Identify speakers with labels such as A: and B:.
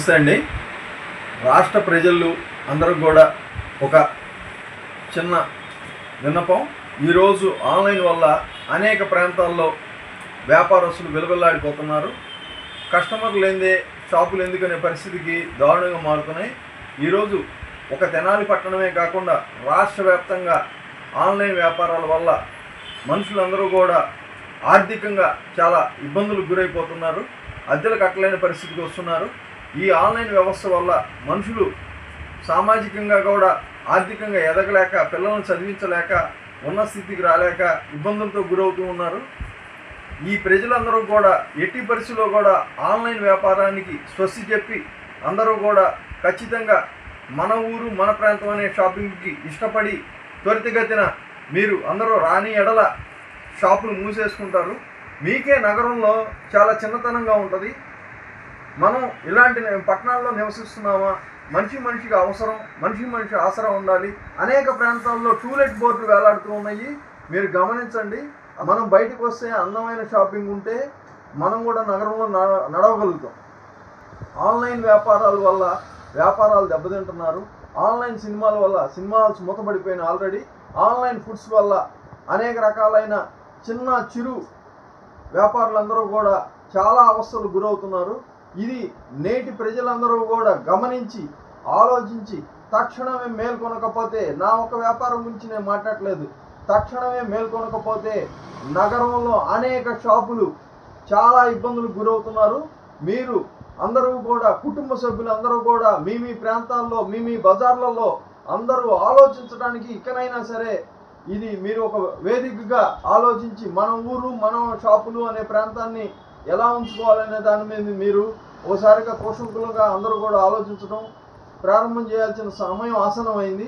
A: నమస్తే అండి. రాష్ట్ర ప్రజలు అందరూ కూడా ఒక చిన్న విన్నపం. ఈరోజు ఆన్లైన్ వల్ల అనేక ప్రాంతాల్లో వ్యాపారస్తులు విలవిల్లాడిపోతున్నారు. కస్టమర్లు లేదే షాపులు ఎందుకనే పరిస్థితికి దారుణంగా మారుతున్నాయి. ఈరోజు ఒక తెనాలి పట్టణమే కాకుండా రాష్ట్ర వ్యాప్తంగా ఆన్లైన్ వ్యాపారాల వల్ల మనుషులందరూ కూడా ఆర్థికంగా చాలా ఇబ్బందులకు గురైపోతున్నారు. అద్దెలు కట్టలేని పరిస్థితికి వస్తున్నారు. ఈ ఆన్లైన్ వ్యవస్థ వల్ల మనుషులు సామాజికంగా కూడా ఆర్థికంగా ఎదగలేక పిల్లలను చదివించలేక ఉన్న స్థితికి రాలేక ఇబ్బందులతో గురవుతూ ఉన్నారు. ఈ ప్రజలందరూ కూడా ఎట్టి పరిస్థితిలో కూడా ఆన్లైన్ వ్యాపారానికి స్వస్తి చెప్పి అందరూ కూడా ఖచ్చితంగా మన ఊరు మన ప్రాంతం అనే షాపింగ్కి ఇష్టపడి త్వరితగతిన మీరు అందరూ రాని ఎడల షాపులు మూసేసుకుంటారు. మీకే నగరంలో చాలా చిన్నతనంగా ఉంటుంది. మనం ఇలాంటి పట్టణాల్లో నివసిస్తున్నామా? మనిషి మనిషికి అవసరం మనిషి మనిషి ఆసరా ఉండాలి. అనేక ప్రాంతాల్లో టూలెట్ బోర్డులు వేలాడుతూ ఉన్నాయి. మీరు గమనించండి మనం బయటకు వస్తే అందమైన షాపింగ్ ఉంటే మనం కూడా నగరంలో నడ- నడవగలుగుతాం. ఆన్లైన్ వ్యాపారాల వల్ల వ్యాపారాలు దెబ్బతింటున్నారు. ఆన్లైన్ సినిమాల వల్ల సినిమా హాల్స్ మూతపడిపోయిన ఆల్రెడీ. ఆన్లైన్ ఫుడ్స్ వల్ల అనేక రకాలైన చిన్న చిరు వ్యాపారులందరూ కూడా చాలా అవస్థలు గురవుతున్నారు. ఇది నేటి ప్రజలందరూ కూడా గమనించి ఆలోచించి తక్షణమే మేల్కొనకపోతే నా ఒక వ్యాపారం గురించి నేను మాట్లాడలేదు తక్షణమే మేల్కొనకపోతే నగరంలో అనేక షాపులు చాలా ఇబ్బందులకు గురవుతున్నారు. మీరు అందరూ కూడా కుటుంబ సభ్యులు అందరూ కూడా మీ మీ ప్రాంతాల్లో మీ మీ బజార్లలో అందరూ ఆలోచించడానికి ఇకనైనా సరే ఇది మీరు ఒక వేదికగా ఆలోచించి మన ఊరు మన షాపులు అనే ప్రాంతాన్ని ఎలా ఉంచుకోవాలనే దాని మీద మీరు ఓసారిగా కోశంకులుగా అందరూ కూడా ఆలోచించడం ప్రారంభం చేయాల్సిన సమయం ఆసనమైంది